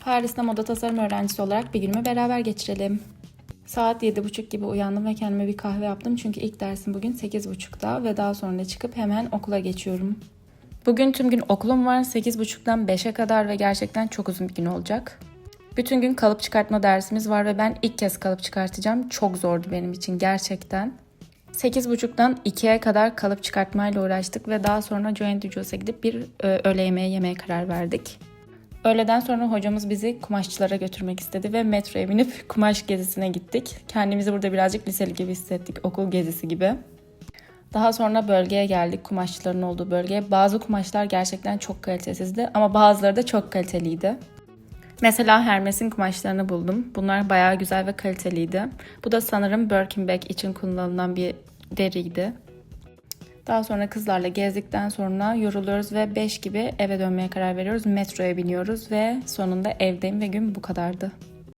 Paris'te moda tasarım öğrencisi olarak bir günümü beraber geçirelim. Saat 7.30 gibi uyandım ve kendime bir kahve yaptım çünkü ilk dersim bugün 8.30'da ve daha sonra çıkıp hemen okula geçiyorum. Bugün tüm gün okulum var 8.30'dan 5'e kadar ve gerçekten çok uzun bir gün olacak. Bütün gün kalıp çıkartma dersimiz var ve ben ilk kez kalıp çıkartacağım. Çok zordu benim için gerçekten. 8.30'dan 2'ye kadar kalıp çıkartmayla uğraştık ve daha sonra Joanne Ducos'a gidip bir e, öğle yemeği yemeye karar verdik. Öğleden sonra hocamız bizi kumaşçılara götürmek istedi ve metroya binip kumaş gezisine gittik. Kendimizi burada birazcık liseli gibi hissettik, okul gezisi gibi. Daha sonra bölgeye geldik, kumaşçıların olduğu bölgeye. Bazı kumaşlar gerçekten çok kalitesizdi ama bazıları da çok kaliteliydi. Mesela Hermes'in kumaşlarını buldum. Bunlar bayağı güzel ve kaliteliydi. Bu da sanırım Birkenback için kullanılan bir deriydi. Daha sonra kızlarla gezdikten sonra yoruluyoruz ve 5 gibi eve dönmeye karar veriyoruz. Metroya biniyoruz ve sonunda evdeyim ve gün bu kadardı.